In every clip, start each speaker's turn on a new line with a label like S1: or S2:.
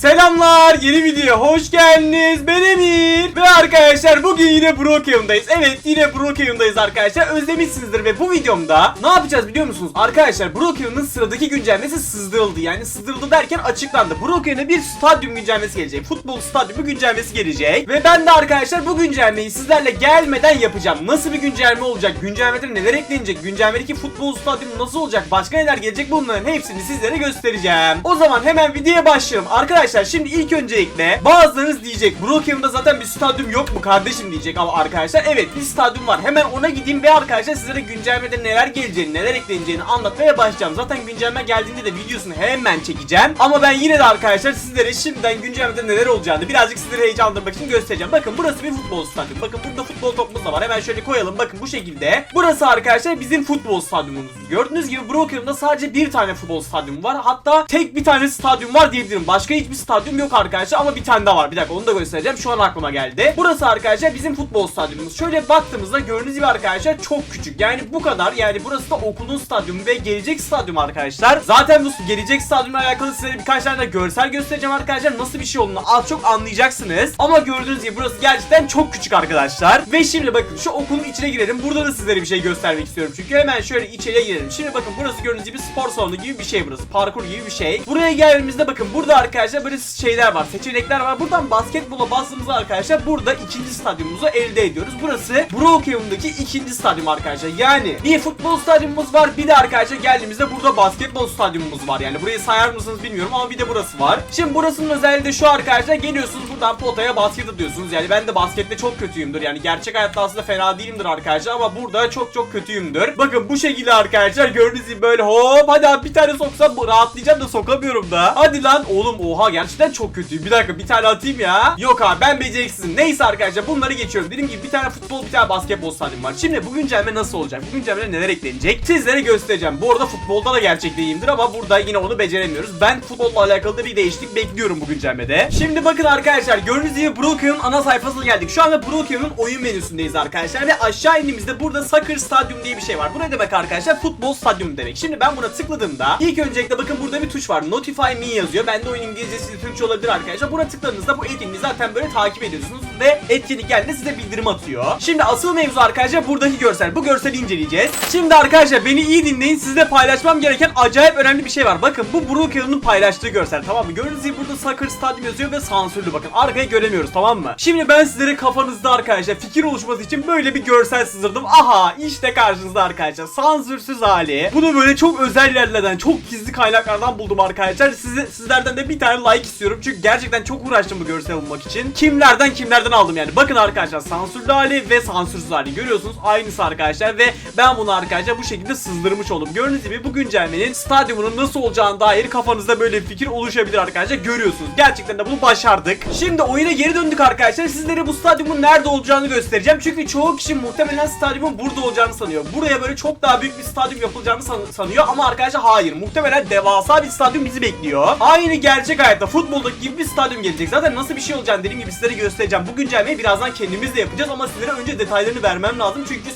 S1: Selamlar yeni videoya hoş geldiniz. Ben Emir Ve arkadaşlar bugün yine Brookhaven'dayız Evet yine Brookhaven'dayız arkadaşlar. Özlemişsinizdir ve bu videomda Ne yapacağız biliyor musunuz? Arkadaşlar Brookhaven'ın sıradaki güncellemesi sızdırıldı. Yani sızdırıldı derken açıklandı. Brookhaven'a bir stadyum güncellemesi gelecek. Futbol stadyumu güncellemesi gelecek. Ve ben de arkadaşlar bu güncellemeyi sizlerle gelmeden yapacağım. Nasıl bir güncelleme olacak? Güncellemede neler eklenecek? Güncellemedeki futbol stadyumu nasıl olacak? Başka neler gelecek? Bunların hepsini sizlere göstereceğim. O zaman hemen videoya başlayalım. Arkadaşlar şimdi ilk öncelikle bazılarınız diyecek Brookhaven'da zaten bir stadyum yok mu kardeşim? diyecek ama arkadaşlar evet bir stadyum var. Hemen ona gideyim ve arkadaşlar sizlere güncellemede neler geleceğini neler ekleneceğini anlatmaya başlayacağım. Zaten güncelleme geldiğinde de videosunu hemen çekeceğim. Ama ben yine de arkadaşlar sizlere şimdiden güncellemede neler olacağını birazcık sizleri heyecanlandırmak için göstereceğim. Bakın burası bir futbol stadyumu. Bakın burada futbol topumuz da var. Hemen şöyle koyalım. Bakın bu şekilde. Burası arkadaşlar bizim futbol stadyumumuz gördüğünüz gibi Brookhaven'da sadece bir tane futbol stadyumu var. Hatta tek bir tane stadyum var diyebilirim. Başka hiçbir stadyum yok arkadaşlar ama bir tane daha var. Bir dakika onu da göstereceğim. Şu an aklıma geldi. Burası arkadaşlar bizim futbol stadyumumuz. Şöyle baktığımızda gördüğünüz gibi arkadaşlar çok küçük. Yani bu kadar. Yani burası da okulun stadyumu ve gelecek stadyum arkadaşlar. Zaten bu gelecek stadyumla alakalı size birkaç tane de görsel göstereceğim arkadaşlar. Nasıl bir şey olduğunu az çok anlayacaksınız. Ama gördüğünüz gibi burası gerçekten çok küçük arkadaşlar. Ve şimdi bakın şu okulun içine girelim. Burada da sizlere bir şey göstermek istiyorum çünkü. Hemen şöyle içeriye girelim. Şimdi bakın burası gördüğünüz gibi spor salonu gibi bir şey burası. Parkur gibi bir şey. Buraya geldiğimizde bakın burada arkadaşlar böyle şeyler var seçenekler var. Buradan basketbola bastığımızda arkadaşlar burada ikinci stadyumumuzu elde ediyoruz. Burası Brookhaven'daki ikinci stadyum arkadaşlar. Yani bir futbol stadyumumuz var bir de arkadaşlar geldiğimizde burada basketbol stadyumumuz var. Yani burayı sayar mısınız bilmiyorum ama bir de burası var. Şimdi burasının özelliği de şu arkadaşlar geliyorsunuz buradan potaya basket atıyorsunuz. Yani ben de baskette çok kötüyümdür. Yani gerçek hayatta aslında fena değilimdir arkadaşlar ama burada çok çok kötüyümdür. Bakın bu şekilde arkadaşlar gördüğünüz gibi böyle hop hadi abi bir tane soksam rahatlayacağım da sokamıyorum da. Hadi lan oğlum oha gerçekten çok kötüyüm. Bir dakika bir tane atayım ya. Yok abi ben beceriksizim. Neyse arkadaşlar bunları geçiyorum. Dediğim gibi bir tane futbol bir tane basketbol stadyum var. Şimdi bu güncelleme nasıl olacak? Bu güncellemede neler eklenecek? Sizlere göstereceğim. Bu arada futbolda da gerçekliyimdir ama burada yine onu beceremiyoruz. Ben futbolla alakalı da bir değişiklik bekliyorum bu güncellemede şimdi bakın arkadaşlar gördüğünüz gibi Brookhaven'ın ana sayfasına geldik. Şu anda Brookhaven'ın oyun menüsündeyiz arkadaşlar ve aşağı indiğimizde burada Soccer Stadyum diye bir şey var. Bu ne demek arkadaşlar futbol stadyumu demek. Şimdi ben buna tıkladığımda ilk öncelikle bakın burada bir tuş var. Notify Me yazıyor. Bende oyun İngilizcesi Türkçe olabilir arkadaşlar. Buna tıkladığınızda bu etkinliği zaten böyle takip ediyorsunuz ve etkinlik geldiğinde size bildirim atıyor. Şimdi asıl mevzu arkadaşlar buradaki görsel. Bu görseli inceleyeceğiz. Şimdi arkadaşlar beni iyi dinleyin. Sizle paylaşmam gereken acayip önemli bir şey var. Bakın bu Brookhaven'ın paylaştığı görsel tamam mı? Gördüğünüz gibi burada Soccer Stadyum yazıyor ve sansürlü. Bakın arkayı göremiyoruz tamam mı? Şimdi ben sizlere kafanızda arkadaşlar fikir oluşması için böyle bir görsel sızdırdım. Aha işte karşınızda arkadaşlar. Sansürsüz hali. Bunu böyle çok özel yerlerden çok gizli kaynaklardan buldum arkadaşlar. Size sizlerden de bir tane like istiyorum çünkü gerçekten çok uğraştım bu görsel bulmak için. Kimlerden kimlerden aldım yani. Bakın arkadaşlar sansürlü hali ve sansürsüz hali. Görüyorsunuz aynısı arkadaşlar ve ben bunu arkadaşlar bu şekilde sızdırmış oldum. Gördüğünüz gibi bu güncellemenin stadyumunun nasıl olacağına dair kafanızda böyle bir fikir oluşabilir arkadaşlar. Görüyorsunuz. Gerçekten de bunu başardık. Şimdi oyuna geri döndük arkadaşlar. Sizlere bu stadyumun nerede olacağını göstereceğim. Çünkü çoğu kişi muhtemelen stadyumun burada olacağını sanıyor. Buraya böyle çok daha büyük bir stadyum yapılacağını san- sanıyor ama arkadaşlar hayır. Muhtemelen devasa bir stadyum bizi bekliyor. Aynı gerçek hayatta futboldaki gibi bir stadyum gelecek. Zaten nasıl bir şey olacağını dediğim gibi sizlere göstereceğim. Bu güncellemeyi birazdan kendimiz de yapacağız ama sizlere önce detaylarını vermem lazım. Çünkü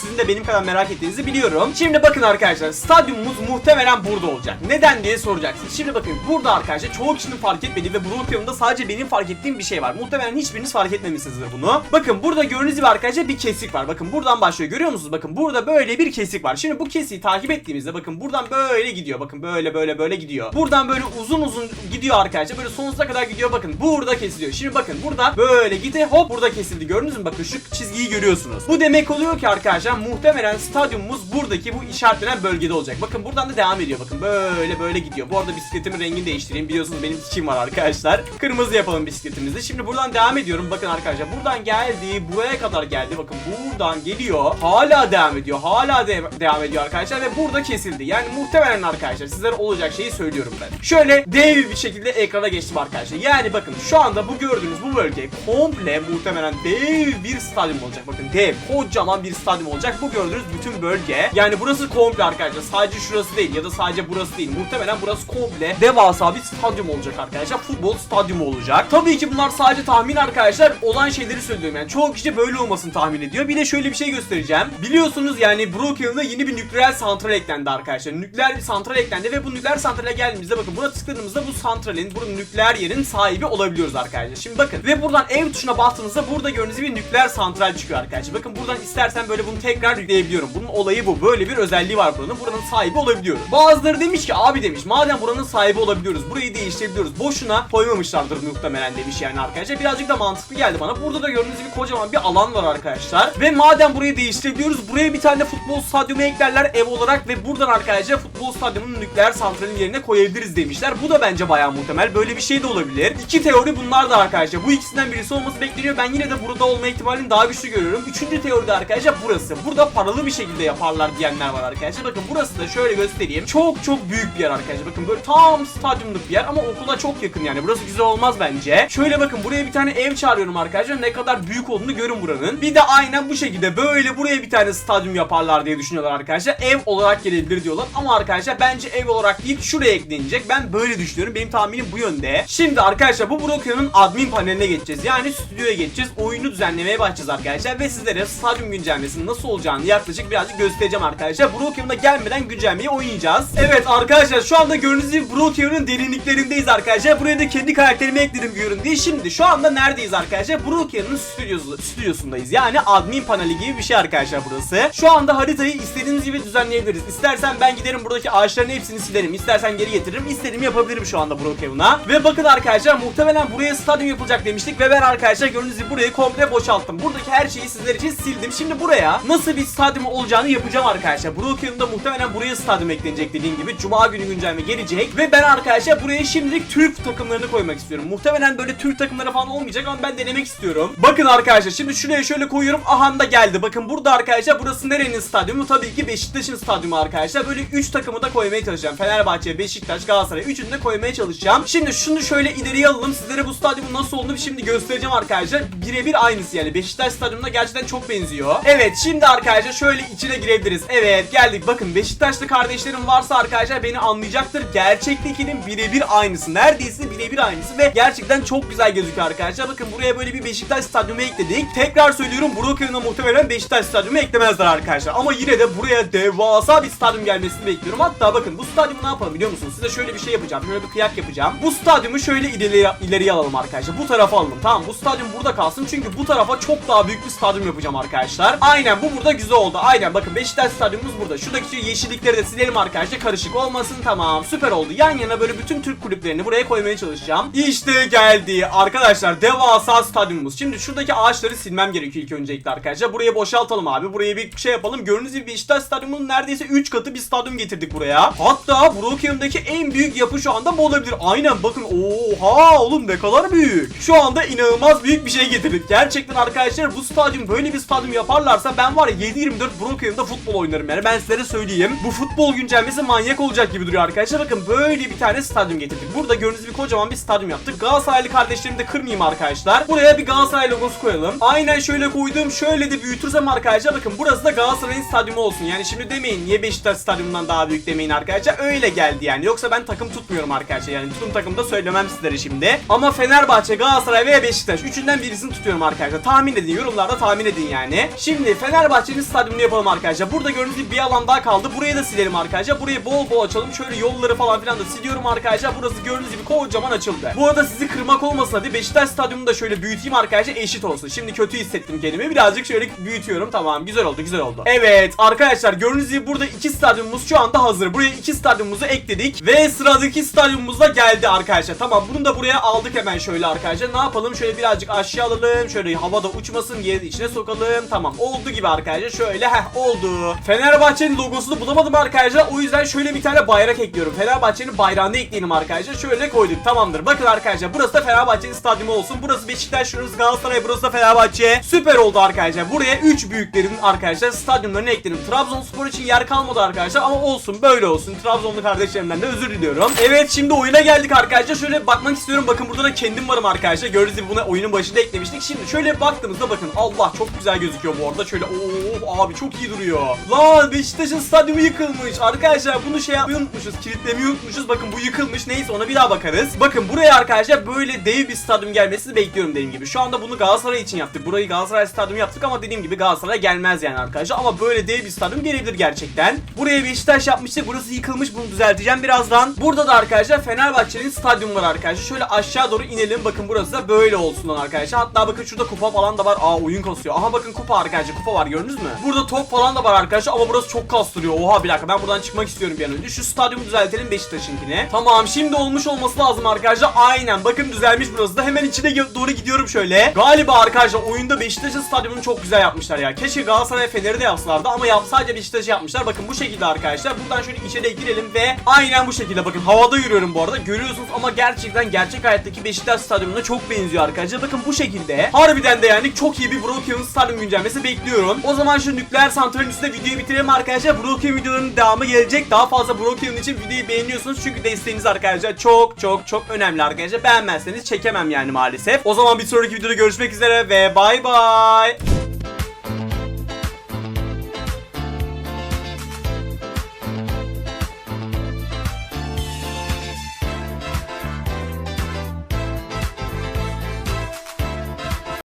S1: sizin de benim kadar merak ettiğinizi biliyorum. Şimdi bakın arkadaşlar stadyumumuz muhtemelen burada olacak. Neden diye soracaksınız. Şimdi bakın burada arkadaşlar çoğu kişinin fark etmediği ve Brookhaven'da sadece benim fark ettiğim bir şey var. Muhtemelen hiçbiriniz fark etmemişsinizdir bunu. Bakın burada gördüğünüz gibi arkadaşlar bir kesik var. Bakın buradan başlıyor. Görüyor musunuz? Bakın burada böyle bir kesik var. Şimdi bu kesiği takip ettiğimizde bakın buradan böyle gidiyor. Bakın böyle böyle böyle gidiyor. Buradan böyle uzun uzun gidiyor arkadaşlar. Böyle sonsuza kadar gidiyor. Bakın burada kesiliyor. Şimdi bakın burada böyle gitti. Hop burada kesildi. Gördünüz mü? Bakın şu çizgiyi görüyorsunuz. Bu demek oluyor ki arkadaşlar muhtemelen stadyumumuz buradaki bu işaretlenen bölgede olacak. Bakın buradan da devam ediyor bakın böyle böyle gidiyor. Bu arada bisikletimin rengini değiştireyim biliyorsunuz benim tikim var arkadaşlar. Kırmızı yapalım bisikletimizi. Şimdi buradan devam ediyorum. Bakın arkadaşlar buradan geldi buraya kadar geldi. Bakın buradan geliyor hala devam ediyor hala de- devam ediyor arkadaşlar ve burada kesildi. Yani muhtemelen arkadaşlar sizlere olacak şeyi söylüyorum ben. Şöyle dev bir şekilde ekrana geçtim arkadaşlar. Yani bakın şu anda bu gördüğünüz bu bölge komple muhtemelen dev bir stadyum olacak. Bakın dev kocaman bir stadyum olacak bu gördüğünüz bütün bölge yani burası komple arkadaşlar sadece şurası değil ya da sadece burası değil muhtemelen burası komple devasa bir stadyum olacak arkadaşlar futbol stadyumu olacak tabii ki bunlar sadece tahmin arkadaşlar. Olan şeyleri söylüyorum yani. Çoğu kişi böyle olmasını tahmin ediyor. Bir de şöyle bir şey göstereceğim. Biliyorsunuz yani Brookhaven'da yeni bir nükleer santral eklendi arkadaşlar. Nükleer bir santral eklendi ve bu nükleer santrale geldiğimizde bakın buna tıkladığımızda bu santralin, bu nükleer yerin sahibi olabiliyoruz arkadaşlar. Şimdi bakın ve buradan ev tuşuna bastığınızda burada gördüğünüz gibi nükleer santral çıkıyor arkadaşlar. Bakın buradan istersen böyle bunu tekrar yükleyebiliyorum. Bunun olayı bu. Böyle bir özelliği var buranın. Buranın sahibi olabiliyoruz. Bazıları demiş ki abi demiş madem buranın sahibi olabiliyoruz burayı değiştirebiliyoruz. Boşuna koymamışlardır muhtemelen demiş yani arkadaşlar. Birazcık da mantıklı geldi bana. Burada da gördüğünüz gibi kocaman bir alan var arkadaşlar. Ve madem burayı değiştirebiliyoruz buraya bir tane futbol stadyumu eklerler ev olarak ve buradan arkadaşlar futbol stadyumunun nükleer santralin yerine koyabiliriz demişler. Bu da bence bayağı muhtemel. Böyle bir şey de olabilir. İki teori bunlar da arkadaşlar. Bu ikisinden birisi olması bekleniyor. Ben yine de burada olma ihtimalini daha güçlü görüyorum. Üçüncü teori de arkadaşlar burası. Burada paralı bir şekilde yaparlar diyenler var arkadaşlar. Bakın burası da şöyle göstereyim. Çok çok büyük bir yer arkadaşlar. Bakın böyle tam stadyumluk bir yer ama okula çok yakın yani. Burası güzel olmaz bence. Şöyle bakın buraya bir tane ev çağırıyorum arkadaşlar. Ne kadar büyük olduğunu görün buranın. Bir de aynen bu şekilde böyle buraya bir tane stadyum yaparlar diye düşünüyorlar arkadaşlar. Ev olarak gelebilir diyorlar. Ama arkadaşlar bence ev olarak değil şuraya eklenecek. Ben böyle düşünüyorum. Benim tahminim bu yönde. Şimdi arkadaşlar bu Brokeon'un admin paneline geçeceğiz. Yani stüdyoya geçeceğiz. Oyunu düzenlemeye başlayacağız arkadaşlar. Ve sizlere stadyum güncellemesinin nasıl olacağını yaklaşık birazcık göstereceğim arkadaşlar. Brokeon'a gelmeden güncellemeyi oynayacağız. Evet arkadaşlar şu anda gördüğünüz gibi Brokeon'un derinliklerindeyiz arkadaşlar. Buraya da kendi karakterimi ekledim görün diye. Şimdi şu anda neredeyiz arkadaşlar? Brokeon'un stüdyosu, stüdyosundayız. Yani admin paneli gibi bir şey arkadaşlar burası. Şu anda haritayı istediğiniz gibi düzenleyebiliriz. İstersen ben giderim buradaki ağaçların hepsini silerim. İstersen geri getiririm. İstediğimi yapabilirim şu anda Brookhaven'a. Ve bakın arkadaşlar muhtemelen buraya stadyum yapılacak demiştik. Ve ben arkadaşlar gördüğünüz gibi burayı komple boşalttım. Buradaki her şeyi sizler için sildim. Şimdi buraya nasıl bir stadyum olacağını yapacağım arkadaşlar. Brookhaven'da muhtemelen buraya stadyum eklenecek dediğim gibi. Cuma günü güncelleme gelecek. Ve ben arkadaşlar buraya şimdilik Türk takımlarını koymak istiyorum. Muhtemelen böyle Türk takımları falan olmayacak ama ben denemek istiyorum. Bakın arkadaşlar şimdi şuraya şöyle koyuyorum. Aha da geldi. Bakın burada arkadaşlar burası nerenin stadyumu? Tabii ki Beşiktaş'ın stadyumu arkadaşlar. Böyle 3 takımı da koymaya çalışacağım. Fenerbahçe, Beşiktaş, Galatasaray. Üçünü de koymaya çalışacağım. Şimdi şunu şöyle ileriye alalım. Sizlere bu stadyumun nasıl olduğunu şimdi göstereceğim arkadaşlar. Birebir aynısı yani. Beşiktaş stadyumuna gerçekten çok benziyor. Evet şimdi arkadaşlar şöyle içine girebiliriz. Evet geldik. Bakın Beşiktaşlı kardeşlerim varsa arkadaşlar beni anlayacaktır. Gerçektekinin birebir aynısı. Neredeyse birebir aynısı ve gerçekten çok güzel gözüküyor arkadaşlar. Bakın buraya böyle bir Beşiktaş stadyumu ekledik. Tekrar söylüyorum Brookhaven'a muhtemelen Beşiktaş stadyumu eklemezler arkadaşlar. Ama yine de buraya devasa bir stadyum gelmesini bekliyorum. Hatta bakın bu stadyumu ne yapalım biliyor musunuz? Size şöyle bir şey yapacağım. Şöyle bir kıyak yapacağım. Bu stadyumu şöyle ileriye, ileriye alalım arkadaşlar. Bu tarafa alalım. Tamam bu stadyum burada kalsın. Çünkü bu tarafa çok daha büyük bir stadyum yapacağım arkadaşlar. Aynen bu burada güzel oldu. Aynen bakın Beşiktaş stadyumumuz burada. Şuradaki şu yeşillikleri de silelim arkadaşlar. Karışık olmasın. Tamam süper oldu. Yan yana böyle bütün Türk kulüplerini buraya koymaya çalışacağım. İşte geldi arkadaşlar. Devasa stadyumumuz. Şimdi şuradaki ağaçları silmem gerekiyor ilk öncelikle arkadaşlar. Burayı boşaltalım abi. Buraya bir şey yapalım. Gördüğünüz gibi Beşiktaş stadyumunun neredeyse 3 katı bir stadyum getirdik buraya. Hatta Brookhaven'daki en büyük yapı şu anda bu olabilir. Aynen bakın. Oha oğlum ne kadar büyük. Şu anda inanılmaz büyük bir şey getirdik. Gerçekten arkadaşlar bu stadyum böyle bir stadyum yaparlarsa ben var ya 7-24 Brookhaven'da futbol oynarım yani. Ben sizlere söyleyeyim. Bu futbol güncellemesi manyak olacak gibi duruyor arkadaşlar. Bakın böyle bir tane stadyum getirdik. Burada gördüğünüz gibi kocaman bir stadyum yaptık. Galatasaraylı kardeşlerimi de kırmayayım arkadaşlar. Buraya bir Galatasaray logosu koyalım. Aynen şöyle koydum. Şöyle de büyütürsem arkadaşlar bakın burası da Galatasaray'ın stadyumu olsun. Yani şimdi demeyin niye Beşiktaş stadyumundan daha büyük demeyin arkadaşlar. Öyle geldi yani. Yoksa ben takım tutmuyorum arkadaşlar. Yani tutum takımda söylemem sizlere şimdi. Ama Fenerbahçe, Galatasaray veya Beşiktaş üçünden birisini tutuyorum arkadaşlar. Tahmin edin. Yorumlarda tahmin edin yani. Şimdi Fenerbahçe'nin stadyumunu yapalım arkadaşlar. Burada gördüğünüz gibi bir alan daha kaldı. Burayı da silelim arkadaşlar. Burayı bol bol açalım. Şöyle yolları falan filan da siliyorum arkadaşlar. Burası gördüğünüz gibi kocaman açıldı. Bu arada sizi kırmak olmasın hadi Beşiktaş stadyumunu da şöyle büyüteyim arkadaşlar eşit olsun. Şimdi kötü hissettim kendimi. Birazcık şöyle büyütüyorum. Tamam güzel oldu güzel oldu. Evet arkadaşlar gördüğünüz gibi burada iki stadyumumuz şu anda hazır. Buraya iki stadyumumuzu ekledik. Ve sıradaki stadyumumuz da geldi arkadaşlar. Tamam bunu da buraya aldık hemen şöyle arkadaşlar. Ne yapalım? Şöyle birazcık aşağı alalım. Şöyle havada uçmasın. Yerin içine sokalım. Tamam oldu gibi arkadaşlar. Şöyle heh oldu. Fenerbahçe'nin logosunu bulamadım arkadaşlar. O yüzden şöyle bir tane bayrak ekliyorum. Fenerbahçe'nin bayrağını ekleyelim arkadaşlar. Şöyle koyduk. Tamamdır. Bakın arkadaşlar burası da Fenerbahçe'nin stadyumu olsun. Burası Beşiktaş, şurası Galatasaray, burası da Fenerbahçe. Süper oldu arkadaşlar. Buraya 3 büyüklerin arkadaşlar stadyumlarını ekledim. Trabzonspor için yer kalmadı arkadaşlar ama olsun böyle olsun. Trabzonlu kardeşlerimden de özür diliyorum. Evet şimdi oyuna geldik arkadaşlar. Şöyle bakmak istiyorum. Bakın burada da kendim varım arkadaşlar. Gördüğünüz gibi buna oyunun başında eklemiştik. Şimdi şöyle baktığımızda bakın Allah çok güzel gözüküyor bu arada. Şöyle ooo abi çok iyi duruyor. Lan Beşiktaş'ın stadyumu yıkılmış. Arkadaşlar bunu şey yapmayı unutmuşuz. Kilitlemeyi unutmuşuz. Bakın bu yıkılmış. Neyse ona bir daha bakarız. Bakın buraya arkadaşlar böyle dev bir stadyum gelmesini bekliyorum dediğim gibi. Şu anda bunu Galatasaray için yaptık. Burayı Galatasaray stadyumu yaptık ama dediğim gibi Galatasaray gelmez yani arkadaşlar. Ama böyle dev bir stadyum gelebilir gerçekten. Buraya Beşiktaş yapmıştık. Burası yıkılmış. Bunu düzelteceğim birazdan. Burada da arkadaşlar Fenerbahçe'nin stadyumu var arkadaşlar. Şöyle aşağı doğru inelim. Bakın burası da böyle olsun arkadaşlar. Hatta bakın şurada kupa falan da var. Aa oyun kasıyor. Aha bakın kupa arkadaşlar. Kupa var gördünüz mü? Burada top falan da var arkadaşlar ama burası çok kastırıyor. Oha bir dakika ben buradan çıkmak istiyorum bir an önce. Şu stadyumu düzeltelim Beşiktaş'ınkine. Tamam şimdi olmuş olması lazım arkadaşlar. Aynen bakın düzelmiş burası da. Hemen içine doğru gidiyorum şöyle. Galiba arkadaşlar oyunda Beşiktaş'ın stadyumunu çok güzel yapmışlar ya. Keşke Galatasaray Fener'i de yapsalardı ama yap sadece Beşiktaş'ı yapmışlar. Bakın bu şekilde arkadaşlar. Buradan şöyle içeriye girelim ve aynen bu şekilde bakın havada yürüyorum bu arada. Görüyorsunuz ama gerçekten gerçek hayattaki Beşiktaş stadyumuna çok benziyor arkadaşlar. Bakın bu şekilde. Harbiden de yani çok iyi bir Brookhaven stadyum güncellemesi bekliyorum. O zaman şu nükleer santralin üstünde videoyu bitirelim arkadaşlar. Brookhaven videolarının devamı gelecek. Daha fazla Brookhaven için videoyu beğeniyorsunuz. Çünkü desteğiniz arkadaşlar çok çok çok önemli arkadaşlar. Beğenmezseniz çekemem yani maalesef. O zaman bir sonraki videoda görüşmek üzere ve bay bay.